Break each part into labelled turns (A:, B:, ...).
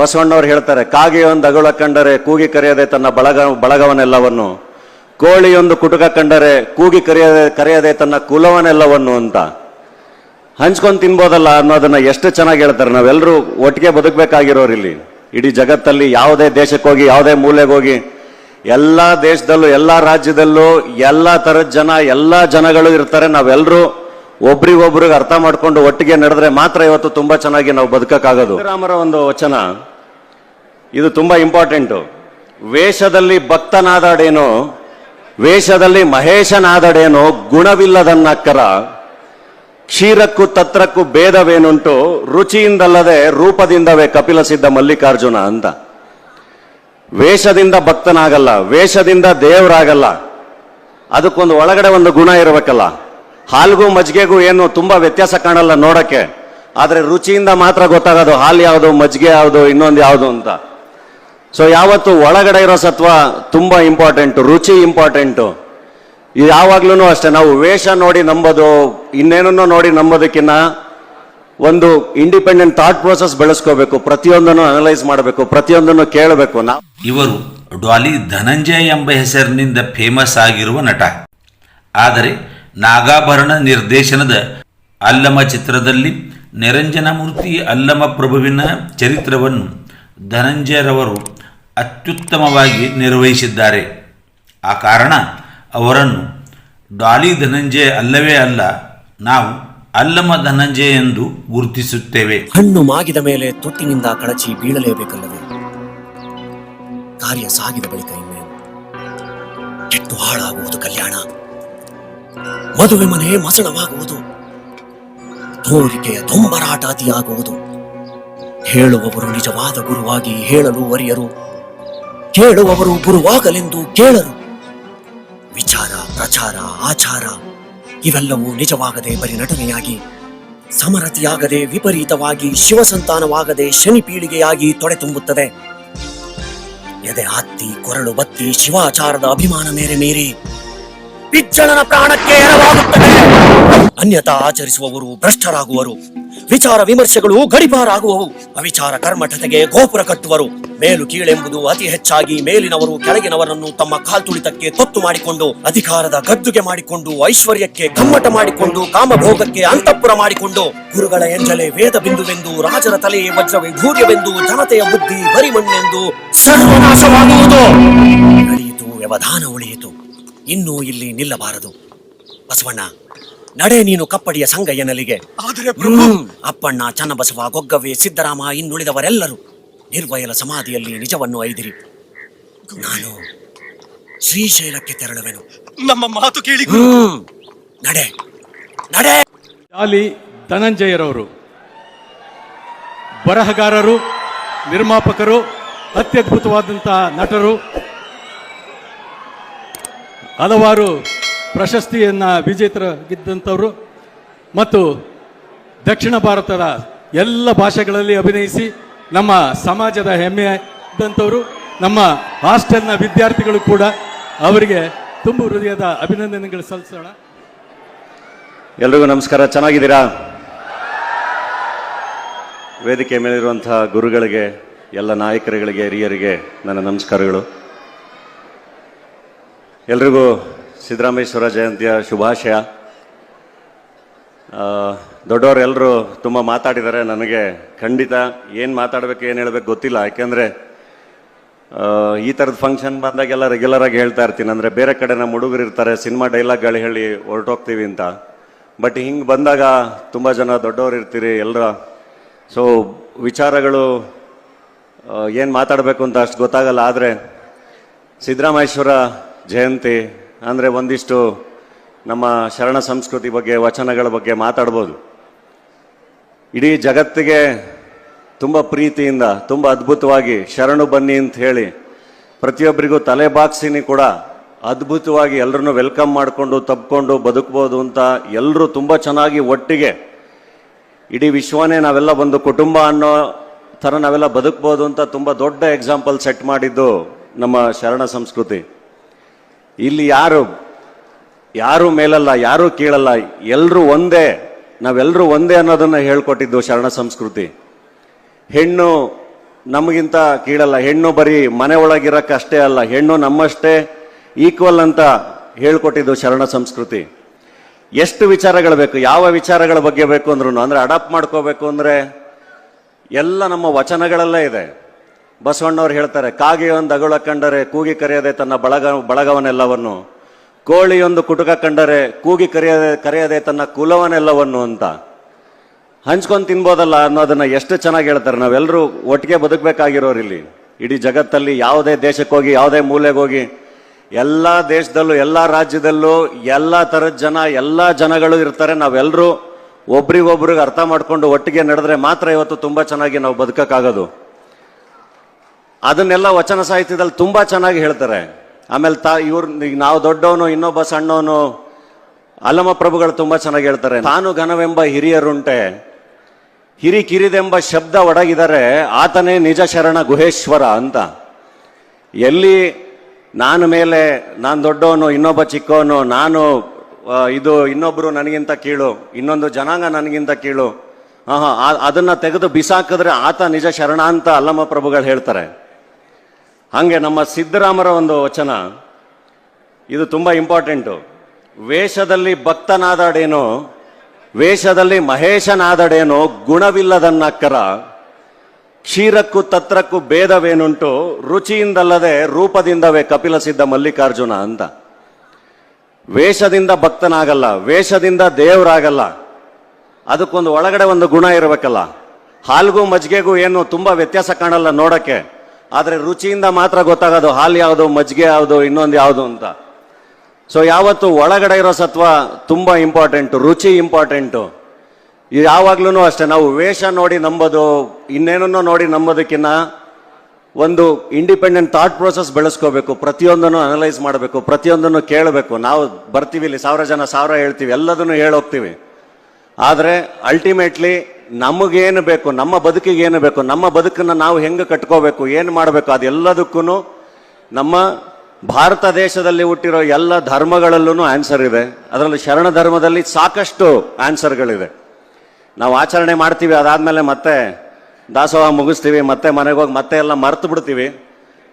A: ಬಸವಣ್ಣವ್ರು ಹೇಳ್ತಾರೆ, ಕಾಗೆಯೊಂದು ಅಗುಳ ಕಂಡರೆ ಕೂಗಿ ಕರೆಯದೆ ತನ್ನ ಬಳಗ ಬಳಗವನ್ನೆಲ್ಲವನ್ನು ಕೋಳಿಯೊಂದು ಕುಟುಕ ಕಂಡರೆ ಕೂಗಿ ಕರೆಯದೆ ಕರೆಯದೆ ತನ್ನ ಕುಲವನ್ನೆಲ್ಲವನ್ನು ಅಂತ. ಹಂಚ್ಕೊಂಡು ತಿನ್ಬೋದಲ್ಲ ಅನ್ನೋದನ್ನ ಎಷ್ಟು ಚೆನ್ನಾಗಿ ಹೇಳ್ತಾರೆ. ನಾವೆಲ್ಲರೂ ಒಟ್ಟಿಗೆ ಬದುಕಬೇಕಾಗಿರೋರು ಇಲ್ಲಿ. ಇಡೀ ಜಗತ್ತಲ್ಲಿ ಯಾವುದೇ ದೇಶಕ್ಕೆ ಹೋಗಿ, ಯಾವುದೇ ಮೂಲೆಗೆ ಹೋಗಿ, ಎಲ್ಲ ದೇಶದಲ್ಲೂ, ಎಲ್ಲ ರಾಜ್ಯದಲ್ಲೂ, ಎಲ್ಲ ಥರದ ಜನ, ಎಲ್ಲ ಜನಗಳು ಇರ್ತಾರೆ. ನಾವೆಲ್ಲರೂ ಒಬ್ರಿಗೊಬ್ರಿಗೆ ಅರ್ಥ ಮಾಡ್ಕೊಂಡು ಒಟ್ಟಿಗೆ ನಡೆದ್ರೆ ಮಾತ್ರ ಇವತ್ತು ತುಂಬಾ ಚೆನ್ನಾಗಿ ನಾವು ಬದುಕಕ್ಕಾಗೋದು. ರಾಮರ ಒಂದು ವಚನ. ಇದು ತುಂಬಾ ಇಂಪಾರ್ಟೆಂಟು. ವೇಷದಲ್ಲಿ ಭಕ್ತನಾದಡೇನೋ ವೇಷದಲ್ಲಿ ಮಹೇಶನಾದಡೇನೋ ಗುಣವಿಲ್ಲದನ್ನಕ್ಕರ ಕ್ಷೀರಕ್ಕೂ ತತ್ರಕ್ಕೂ ಭೇದವೇನುಂಟು, ರುಚಿಯಿಂದಲ್ಲದೆ ರೂಪದಿಂದವೇ ಕಪಿಲ ಸಿದ್ಧ ಮಲ್ಲಿಕಾರ್ಜುನ ಅಂತ. ವೇಷದಿಂದ ಭಕ್ತನಾಗಲ್ಲ, ವೇಷದಿಂದ ದೇವರಾಗಲ್ಲ. ಅದಕ್ಕೊಂದು ಒಳಗಡೆ ಒಂದು ಗುಣ ಇರಬೇಕಲ್ಲ. ಹಾಲ್ಗೂ ಮಜ್ಜಿಗೆಗೂ ಏನು ತುಂಬಾ ವ್ಯತ್ಯಾಸ ಕಾಣಲ್ಲ ನೋಡಕ್ಕೆ. ಆದರೆ ರುಚಿಯಿಂದ ಮಾತ್ರ ಗೊತ್ತಾಗೋದು ಹಾಲು ಯಾವುದು ಮಜ್ಜಿಗೆ ಯಾವುದು, ಇನ್ನೊಂದು ಯಾವುದು ಅಂತ. ಸೊ ಯಾವತ್ತು ಒಳಗಡೆ ಇರೋ ಸತ್ವ ತುಂಬ ಇಂಪಾರ್ಟೆಂಟ್ ರುಚಿ ಇಂಪಾರ್ಟೆಂಟು ಯಾವಾಗ್ಲೂ ಅಷ್ಟೇ, ನಾವು ವೇಷ ನೋಡಿ ನಂಬೋದು, ಇನ್ನೇನನ್ನೋ ನೋಡಿ ನಂಬೋದಕ್ಕಿಂತ ಒಂದು ಇಂಡಿಪೆಂಡೆಂಟ್ ಥಾಟ್ ಪ್ರೋಸೆಸ್ ಬೆಳೆಸ್ಕೋಬೇಕು, ಪ್ರತಿಯೊಂದನ್ನು ಅನಲೈಸ್ ಮಾಡಬೇಕು, ಪ್ರತಿಯೊಂದನ್ನು ಕೇಳಬೇಕು. ನಾವು
B: ಇವರು ಡಾಲಿ ಧನಂಜಯ ಎಂಬ ಹೆಸರಿನಿಂದ ಫೇಮಸ್ ಆಗಿರುವ ನಟ. ಆದರೆ ನಾಗಾಭರಣ ನಿರ್ದೇಶನದ ಅಲ್ಲಮ ಚಿತ್ರದಲ್ಲಿ ನಿರಂಜನಮೂರ್ತಿ ಅಲ್ಲಮ ಪ್ರಭುವಿನ ಚರಿತ್ರವನ್ನು ಧನಂಜಯರವರು ಅತ್ಯುತ್ತಮವಾಗಿ ನಿರ್ವಹಿಸಿದ್ದಾರೆ. ಆ ಕಾರಣ ಅವರನ್ನು ಡಾಲಿ ಧನಂಜಯ ಅಲ್ಲವೇ ಅಲ್ಲ, ನಾವು ಅಲ್ಲಮ ಧನಂಜಯ ಎಂದು ಗುರುತಿಸುತ್ತೇವೆ.
C: ಹಣ್ಣು ಮಾಗಿದ ಮೇಲೆ ತೊಟ್ಟಿನಿಂದ ಕಳಚಿ ಬೀಳಲೇಬೇಕಲ್ಲವೇ? ಕಾರ್ಯ ಸಾಗಿದ ಬಳಿಕ ಇನ್ನೇನು ಕೆಟ್ಟು ಹಾಳಾಗುವುದು ಕಲ್ಯಾಣ. ಮದುವೆ ಮನೆ ಮಸಣವಾಗುವುದು. ತೋರಿಕೆಯ ತುಂಬರಾಟಾತಿಯಾಗುವುದು ಹೇಳುವವರು ನಿಜವಾದ ಗುರುವಾಗಿ ಹೇಳಲು ವರಿಯರು ಕೇಳುವವರು ಗುರುವಾಗಲೆಂದು ಕೇಳರು. ವಿಚಾರ, ಪ್ರಚಾರ, ಆಚಾರ, ಇವೆಲ್ಲವೂ ನಿಜವಾಗದೆ ಬರಿ ನಟನೆಯಾಗಿ ಸಮರತಿಯಾಗದೆ ವಿಪರೀತವಾಗಿ ಶಿವಸಂತಾನವಾಗದೆ ಶನಿ ಪೀಳಿಗೆಯಾಗಿ ತೊಡೆ ತುಂಬುತ್ತದೆ ಎದೆ ಹತ್ತಿ ಕೊರಳು ಬತ್ತಿ, ಶಿವಾಚಾರದ ಅಭಿಮಾನ ಮೇರೆ ಮೀರಿ, ಪಿಚ್ಚಳನ ಪ್ರಾಣಕ್ಕೆ ಅನ್ಯತಾ ಆಚರಿಸುವವರು ಭ್ರಷ್ಟರಾಗುವರು. ವಿಚಾರ ವಿಮರ್ಶೆಗಳು ಗಡಿಪಾರಾಗುವವು. ಅವಿಚಾರ ಕರ್ಮಠತೆಗೆ ಗೋಪುರ ಕಟ್ಟುವರು. ಮೇಲು ಕೀಳೆಂಬುದು ಅತಿ ಹೆಚ್ಚಾಗಿ ಮೇಲಿನವರು ಕೆಳಗಿನವರನ್ನು ತಮ್ಮ ಕಾಲ್ತುಳಿತಕ್ಕೆ ತೊತ್ತು ಮಾಡಿಕೊಂಡು, ಅಧಿಕಾರದ ಗದ್ದುಗೆ ಮಾಡಿಕೊಂಡು, ಐಶ್ವರ್ಯಕ್ಕೆ ಕಮ್ಮಟ ಮಾಡಿಕೊಂಡು, ಕಾಮಭೋಗಕ್ಕೆ ಅಂತಃಪುರ ಮಾಡಿಕೊಂಡು, ಗುರುಗಳ ಎಂಜಲೆ ವೇದ ಬಿಂದುವೆಂದು, ರಾಜರ ತಲೆಯೇ ವಜ್ರವೈಢೂರ್ಯವೆಂದು ಜನತೆಯ ಬುದ್ಧಿ ಬರಿಮಣ್ಣೆಂದು ಸರ್ವನಾಶವಾಗುವುದು. ನಡೆಯಿತು ವ್ಯವಧಾನ ಉಳಿಯಿತು. ಇನ್ನೂ ಇಲ್ಲಿ ನಿಲ್ಲಬಾರದು. ಬಸವಣ್ಣ ನಡೆ ನೀನು ಕಪ್ಪಡಿಯ ಸಂಘ ಸಂಗಯ್ಯನಲ್ಲಿಗೆ. ಆದರೆ ಅಪ್ಪಣ್ಣ ಚನ್ನಬಸವ ಗೊಗ್ಗವೇ ಸಿದ್ದರಾಮ ಇನ್ನುಳಿದವರೆಲ್ಲರೂ ನಿರ್ವಯಲ ಸಮಾಧಿಯಲ್ಲಿ ನಿಜವನ್ನು ಐದಿರಿ ನಾನು ಶ್ರೀಶೈಲಕ್ಕೆ ತೆರಳುವೆನು.
D: ನಮ್ಮ ಮಾತು ಕೇಳಿ
C: ಹ್ಮ್ ನಡೆ ನಡೆ.
E: ಜಾಲಿ ಧನಂಜಯರವರು ಬರಹಗಾರರು ನಿರ್ಮಾಪಕರು ಅತ್ಯದ್ಭುತವಾದಂತಹ ನಟರು ಹಲವಾರು ಪ್ರಶಸ್ತಿಯನ್ನು ವಿಜೇತರಾಗಿದ್ದಂಥವರು ಮತ್ತು ದಕ್ಷಿಣ ಭಾರತದ ಎಲ್ಲ ಭಾಷೆಗಳಲ್ಲಿ ಅಭಿನಯಿಸಿ ನಮ್ಮ ಸಮಾಜದ ಹೆಮ್ಮೆ ಇದ್ದಂಥವರು, ನಮ್ಮ ಹಾಸ್ಟೆಲ್ನ ವಿದ್ಯಾರ್ಥಿಗಳು ಕೂಡ ಅವರಿಗೆ ತುಂಬು ಹೃದಯದ ಅಭಿನಂದನೆಗಳು ಸಲ್ಲಿಸೋಣ.
A: ಎಲ್ರಿಗೂ ನಮಸ್ಕಾರ. ಚೆನ್ನಾಗಿದ್ದೀರಾ? ವೇದಿಕೆ ಮೇಲಿರುವಂತಹ ಗುರುಗಳಿಗೆ, ಎಲ್ಲ ನಾಯಕರುಗಳಿಗೆ, ಹಿರಿಯರಿಗೆ ನನ್ನ ನಮಸ್ಕಾರಗಳು. ಎಲ್ರಿಗೂ ಸಿದ್ದರಾಮೇಶ್ವರ ಜಯಂತಿಯ ಶುಭಾಶಯ. ದೊಡ್ಡವರೆಲ್ಲರೂ ತುಂಬ ಮಾತಾಡಿದ್ದಾರೆ. ನನಗೆ ಖಂಡಿತ ಏನು ಮಾತಾಡಬೇಕು, ಏನು ಹೇಳಬೇಕು ಗೊತ್ತಿಲ್ಲ. ಯಾಕೆಂದರೆ ಈ ಥರದ ಫಂಕ್ಷನ್ ಬಂದಾಗೆಲ್ಲ ರೆಗ್ಯುಲರಾಗಿ ಹೇಳ್ತಾ ಇರ್ತೀನಿ. ಅಂದರೆ ಬೇರೆ ಕಡೆ ನಮ್ಮ ಹುಡುಗರು ಇರ್ತಾರೆ, ಸಿನಿಮಾ ಡೈಲಾಗ್ಗಳು ಹೇಳಿ ಹೊರಟೋಗ್ತೀವಿ ಅಂತ. ಬಟ್ ಹಿಂಗೆ ಬಂದಾಗ ತುಂಬ ಜನ ದೊಡ್ಡವರು ಇರ್ತೀರಿ ಎಲ್ಲರ. ಸೊ ವಿಚಾರಗಳು ಏನು ಮಾತಾಡಬೇಕು ಅಂತ ಅಷ್ಟು ಗೊತ್ತಾಗಲ್ಲ. ಆದರೆ ಸಿದ್ದರಾಮೇಶ್ವರ ಜಯಂತಿ ಅಂದರೆ ಒಂದಿಷ್ಟು ನಮ್ಮ ಶರಣ ಸಂಸ್ಕೃತಿ ಬಗ್ಗೆ, ವಚನಗಳ ಬಗ್ಗೆ ಮಾತಾಡ್ಬೋದು. ಇಡೀ ಜಗತ್ತಿಗೆ ತುಂಬ ಪ್ರೀತಿಯಿಂದ, ತುಂಬ ಅದ್ಭುತವಾಗಿ ಶರಣು ಬನ್ನಿ ಅಂತ ಹೇಳಿ ಪ್ರತಿಯೊಬ್ಬರಿಗೂ ತಲೆ ಬಾಗ್ಸಿನಿ ಕೂಡ ಅದ್ಭುತವಾಗಿ ಎಲ್ಲರನ್ನೂ ವೆಲ್ಕಮ್ ಮಾಡಿಕೊಂಡು, ತಬ್ಕೊಂಡು ಬದುಕ್ಬೋದು ಅಂತ ಎಲ್ಲರೂ ತುಂಬ ಚೆನ್ನಾಗಿ ಒಟ್ಟಿಗೆ ಇಡೀ ವಿಶ್ವನೇ ನಾವೆಲ್ಲ ಒಂದು ಕುಟುಂಬ ಅನ್ನೋ ಥರ ನಾವೆಲ್ಲ ಬದುಕ್ಬೋದು ಅಂತ ತುಂಬ ದೊಡ್ಡ ಎಕ್ಸಾಂಪಲ್ ಸೆಟ್ ಮಾಡಿದ್ದು ನಮ್ಮ ಶರಣ ಸಂಸ್ಕೃತಿ. ಇಲ್ಲಿ ಯಾರು ಯಾರು ಮೇಲಲ್ಲ, ಯಾರು ಕೀಳಲ್ಲ ಎಲ್ಲರೂ ಒಂದೇ ನಾವೆಲ್ಲರೂ ಒಂದೇ ಅನ್ನೋದನ್ನು ಹೇಳ್ಕೊಟ್ಟಿದ್ದು ಶರಣ ಸಂಸ್ಕೃತಿ. ಹೆಣ್ಣು ನಮಗಿಂತ ಕೀಳಲ್ಲ, ಹೆಣ್ಣು ಬರೀ ಮನೆ ಒಳಗಿರಕ್ಕೆ ಅಷ್ಟೇ ಅಲ್ಲ, ಹೆಣ್ಣು ನಮ್ಮಷ್ಟೇ ಈಕ್ವಲ್ ಅಂತ ಹೇಳ್ಕೊಟ್ಟಿದ್ದು ಶರಣ ಸಂಸ್ಕೃತಿ. ಎಷ್ಟು ವಿಚಾರಗಳು ಬೇಕು, ಯಾವ ವಿಚಾರಗಳ ಬಗ್ಗೆ ಬೇಕು ಅಂದ್ರೂ ಅಂದರೆ ಅಡಾಪ್ಟ್ ಮಾಡ್ಕೋಬೇಕು ಅಂದರೆ ಎಲ್ಲ ನಮ್ಮ ವಚನಗಳಲ್ಲೇ ಇದೆ. ಬಸವಣ್ಣವ್ರು ಹೇಳ್ತಾರೆ, ಕಾಗೆಯೊಂದು ಅಗುಳ ಕಂಡರೆ ಕೂಗಿ ಕರೆಯದೆ ತನ್ನ ಬಳಗ ಬಳಗವನ್ನೆಲ್ಲವನ್ನು ಕೋಳಿಯೊಂದು ಕುಟುಕ ಕಂಡರೆ ಕೂಗಿ ಕರೆಯದೆ ಕರೆಯದೆ ತನ್ನ ಕುಲವನ್ನೆಲ್ಲವನ್ನು ಅಂತ. ಹಂಚ್ಕೊಂಡು ತಿನ್ಬೋದಲ್ಲ ಅನ್ನೋದನ್ನು ಎಷ್ಟು ಚೆನ್ನಾಗಿ ಹೇಳ್ತಾರೆ. ನಾವೆಲ್ಲರೂ ಒಟ್ಟಿಗೆ ಬದುಕಬೇಕಾಗಿರೋರು ಇಲ್ಲಿ. ಇಡೀ ಜಗತ್ತಲ್ಲಿ ಯಾವುದೇ ದೇಶಕ್ಕೆ ಹೋಗಿ, ಯಾವುದೇ ಮೂಲೆಗೆ ಹೋಗಿ, ಎಲ್ಲ ದೇಶದಲ್ಲೂ, ಎಲ್ಲ ರಾಜ್ಯದಲ್ಲೂ, ಎಲ್ಲ ಥರದ ಜನ, ಎಲ್ಲ ಜನಗಳು ಇರ್ತಾರೆ. ನಾವೆಲ್ಲರೂ ಒಬ್ರಿಗೊಬ್ರಿಗೆ ಅರ್ಥ ಮಾಡಿಕೊಂಡು ಒಟ್ಟಿಗೆ ನಡೆದ್ರೆ ಮಾತ್ರ ಇವತ್ತು ತುಂಬ ಚೆನ್ನಾಗಿ ನಾವು ಬದುಕಕ್ಕಾಗೋದು. ಅದನ್ನೆಲ್ಲ ವಚನ ಸಾಹಿತ್ಯದಲ್ಲಿ ತುಂಬ ಚೆನ್ನಾಗಿ ಹೇಳ್ತಾರೆ. ಆಮೇಲೆ ತಾ, ಇವ್ರು, ಈಗ ನಾವು ದೊಡ್ಡವನು, ಇನ್ನೊಬ್ಬ ಸಣ್ಣವನು ಅಲ್ಲಮ ಪ್ರಭುಗಳು ತುಂಬ ಚೆನ್ನಾಗಿ ಹೇಳ್ತಾರೆ. ತಾನು ಘನವೆಂಬ ಹಿರಿಯರುಂಟೆ, ಹಿರಿ ಕಿರಿದೆಂಬ ಶಬ್ದ ಒಡಗಿದರೆ, ಆತನೇ ನಿಜ ಶರಣ ಗುಹೇಶ್ವರ ಅಂತ. ಎಲ್ಲಿ ನಾನು ಮೇಲೆ, ನಾನು ದೊಡ್ಡವನು, ಇನ್ನೊಬ್ಬ ಚಿಕ್ಕವನು, ನಾನು ಇದು ಇನ್ನೊಬ್ಬರು ನನಗಿಂತ ಕೀಳು, ಇನ್ನೊಂದು ಜನಾಂಗ ನನಗಿಂತ ಕೀಳು ಹಾಂ ಹಾಂ ಅದನ್ನು ತೆಗೆದು ಬಿಸಾಕಿದ್ರೆ ಆತ ನಿಜ ಶರಣ ಅಂತ ಅಲ್ಲಮ ಪ್ರಭುಗಳು ಹೇಳ್ತಾರೆ. ಹಂಗೆ ನಮ್ಮ ಸಿದ್ದರಾಮರ ಒಂದು ವಚನ. ಇದು ತುಂಬ ಇಂಪಾರ್ಟೆಂಟು. ವೇಷದಲ್ಲಿ ಭಕ್ತನಾದಡೇನೋ ವೇಷದಲ್ಲಿ ಮಹೇಶನಾದಡೇನೋ ಗುಣವಿಲ್ಲದನ್ನಕ್ಕರ ಕ್ಷೀರಕ್ಕೂ ತತ್ರಕ್ಕೂ ಭೇದವೇನುಂಟು, ರುಚಿಯಿಂದಲ್ಲದೆ ರೂಪದಿಂದವೇ ಕಪಿಲ ಸಿದ್ಧ ಮಲ್ಲಿಕಾರ್ಜುನ ಅಂತ. ವೇಷದಿಂದ ಭಕ್ತನಾಗಲ್ಲ, ವೇಷದಿಂದ ದೇವರಾಗಲ್ಲ. ಅದಕ್ಕೊಂದು ಒಳಗಡೆ ಒಂದು ಗುಣ ಇರಬೇಕಲ್ಲ. ಹಾಲ್ಗೂ ಮಜ್ಗೆಗೂ ಏನು ತುಂಬ ವ್ಯತ್ಯಾಸ ಕಾಣಲ್ಲ ನೋಡಕ್ಕೆ. ಆದ್ರೆ ರುಚಿಯಿಂದ ಮಾತ್ರ ಗೊತ್ತಾಗೋದು ಹಾಲು ಯಾವುದು, ಮಜ್ಜಿಗೆ ಯಾವುದು, ಇನ್ನೊಂದು ಯಾವುದು ಅಂತ. ಸೊ ಯಾವತ್ತು ಒಳಗಡೆ ಇರೋ ಸತ್ವ ತುಂಬ ಇಂಪಾರ್ಟೆಂಟು ರುಚಿ ಇಂಪಾರ್ಟೆಂಟು ಯಾವಾಗ್ಲೂ ಅಷ್ಟೇ, ನಾವು ವೇಷ ನೋಡಿ ನಂಬೋದು, ಇನ್ನೇನನ್ನೋ ನೋಡಿ ನಂಬೋದಕ್ಕಿಂತ ಒಂದು ಇಂಡಿಪೆಂಡೆಂಟ್ ಥಾಟ್ ಪ್ರೋಸೆಸ್ ಬೆಳೆಸ್ಕೋಬೇಕು, ಪ್ರತಿಯೊಂದನ್ನು ಅನಲೈಸ್ ಮಾಡಬೇಕು, ಪ್ರತಿಯೊಂದನ್ನು ಕೇಳಬೇಕು. ನಾವು ಬರ್ತೀವಿ ಇಲ್ಲಿ, ಸಾವಿರ ಜನ ಸಾವಿರ ಹೇಳ್ತೀವಿ, ಎಲ್ಲದನ್ನು ಹೇಳೋಗ್ತೀವಿ. ಆದರೆ ಅಲ್ಟಿಮೇಟ್ಲಿ ನಮಗೇನು ಬೇಕು, ನಮ್ಮ ಬದುಕಿಗೆ ಏನು ಬೇಕು, ನಮ್ಮ ಬದುಕನ್ನು ನಾವು ಹೆಂಗೆ ಕಟ್ಕೋಬೇಕು, ಏನು ಮಾಡಬೇಕು, ಅದೆಲ್ಲದಕ್ಕೂ ನಮ್ಮ ಭಾರತ ದೇಶದಲ್ಲಿ ಹುಟ್ಟಿರೋ ಎಲ್ಲ ಧರ್ಮಗಳಲ್ಲೂ ಆನ್ಸರ್ ಇದೆ. ಅದರಲ್ಲಿ ಶರಣ ಧರ್ಮದಲ್ಲಿ ಸಾಕಷ್ಟು ಆನ್ಸರ್ಗಳಿದೆ. ನಾವು ಆಚರಣೆ ಮಾಡ್ತೀವಿ, ಅದಾದಮೇಲೆ ಮತ್ತೆ ದಾಸೋಹ ಮುಗಿಸ್ತೀವಿ, ಮತ್ತೆ ಮನೆಗೆ ಹೋಗಿ ಮತ್ತೆ ಎಲ್ಲ ಮರ್ತು ಬಿಡ್ತೀವಿ.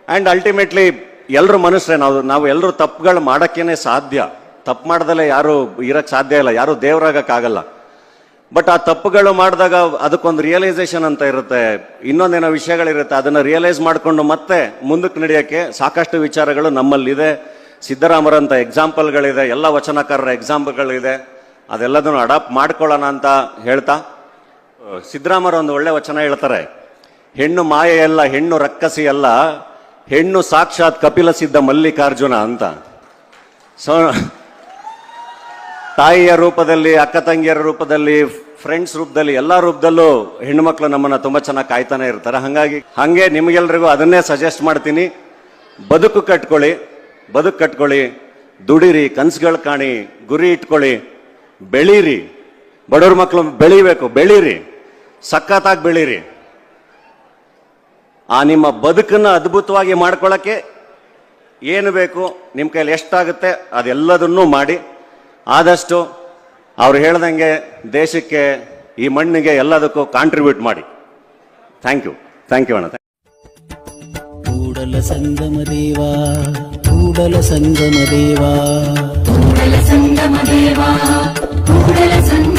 A: ಆ್ಯಂಡ್ ಅಲ್ಟಿಮೇಟ್ಲಿ ಎಲ್ಲರೂ ಮನುಷ್ಯರೇ, ನಾವು ನಾವು ಎಲ್ಲರೂ ತಪ್ಪುಗಳು ಮಾಡೋಕ್ಕೇನೆ ಸಾಧ್ಯ. ತಪ್ಪು ಮಾಡ್ದಲೇ ಯಾರು ಇರೋಕ್ಕೆ ಸಾಧ್ಯ ಇಲ್ಲ, ಯಾರು ದೇವರಾಗಕ್ಕಾಗಲ್ಲ ಬಟ್ ಆ ತಪ್ಪುಗಳು ಮಾಡಿದಾಗ ಅದಕ್ಕೊಂದು ರಿಯಲೈಸೇಷನ್ ಅಂತ ಇರುತ್ತೆ. ಇನ್ನೊಂದೇನೋ ವಿಷಯಗಳಿರುತ್ತೆ, ಅದನ್ನು ರಿಯಲೈಸ್ ಮಾಡಿಕೊಂಡು ಮತ್ತೆ ಮುಂದಕ್ಕೆ ನಡೆಯೋಕ್ಕೆ ಸಾಕಷ್ಟು ವಿಚಾರಗಳು ನಮ್ಮಲ್ಲಿದೆ. ಸಿದ್ದರಾಮರಂತ ಎಕ್ಸಾಂಪಲ್ಗಳಿದೆ ಎಲ್ಲ ವಚನಕಾರರ ಎಕ್ಸಾಂಪಲ್ಗಳಿದೆ ಅದೆಲ್ಲದನ್ನು ಅಡಾಪ್ಟ್ ಮಾಡ್ಕೊಳ್ಳೋಣ ಅಂತ ಹೇಳ್ತಾ ಸಿದ್ದರಾಮರ ಒಂದು ಒಳ್ಳೆ ವಚನ ಹೇಳ್ತಾರೆ. ಹೆಣ್ಣು ಮಾಯೆಯಲ್ಲ, ಹೆಣ್ಣು ರಕ್ಕಸಿ ಅಲ್ಲ ಹೆಣ್ಣು ಸಾಕ್ಷಾತ್ ಕಪಿಲ ಸಿದ್ಧ ಮಲ್ಲಿಕಾರ್ಜುನ ಅಂತ. ಸೊ ತಾಯಿಯ ರೂಪದಲ್ಲಿ, ಅಕ್ಕ ತಂಗಿಯರ ರೂಪದಲ್ಲಿ ಫ್ರೆಂಡ್ಸ್ ರೂಪದಲ್ಲಿ, ಎಲ್ಲ ರೂಪದಲ್ಲೂ ಹೆಣ್ಮಕ್ಳು ನಮ್ಮನ್ನ ತುಂಬಾ ಚೆನ್ನಾಗಿ ಕಾಯ್ತಾನೆ ಇರ್ತಾರೆ. ಹಂಗಾಗಿ ಹಂಗೆ ನಿಮಗೆಲ್ರಿಗೂ ಅದನ್ನೇ ಸಜೆಸ್ಟ್ ಮಾಡ್ತೀನಿ. ಬದುಕು ಕಟ್ಕೊಳ್ಳಿ ಬದುಕು ಕಟ್ಕೊಳ್ಳಿ, ದುಡಿರಿ, ಕನ್ಸುಗಳು ಕಾಣಿ, ಗುರಿ ಇಟ್ಕೊಳ್ಳಿ, ಬೆಳೀರಿ. ಬಡವ್ರ ಮಕ್ಕಳು ಬೆಳಿಬೇಕು, ಬೆಳೀರಿ. ಸಖತ್ತಾಗಿ ಬೆಳೀರಿ. ಆ ನಿಮ್ಮ ಬದುಕನ್ನು ಅದ್ಭುತವಾಗಿ ಮಾಡ್ಕೊಳ್ಳೋಕ್ಕೆ ಏನು ಬೇಕು, ನಿಮ್ಮ ಕೈಯಲ್ಲಿ ಎಷ್ಟಾಗುತ್ತೆ ಅದೆಲ್ಲದನ್ನೂ ಮಾಡಿ. ಆದಷ್ಟು ಅವ್ರು ಹೇಳ್ದಂಗೆ ದೇಶಕ್ಕೆ ಈ ಮಣ್ಣಿಗೆ ಎಲ್ಲದಕ್ಕೂ ಕಾಂಟ್ರಿಬ್ಯೂಟ್ ಮಾಡಿ. ಥ್ಯಾಂಕ್ ಯು ಥ್ಯಾಂಕ್ ಯು ಅಣ್ಣ.
D: ಕೂಡಲ ಸಂಗಮ ದೇವಾ ಕೂಡಲ ಸಂಗಮ ದೇವಾ.
F: ಕೂಡಲ ಸಂಗಮ ದೇವಾ ಕೂಡಲ ಸಂಗಮ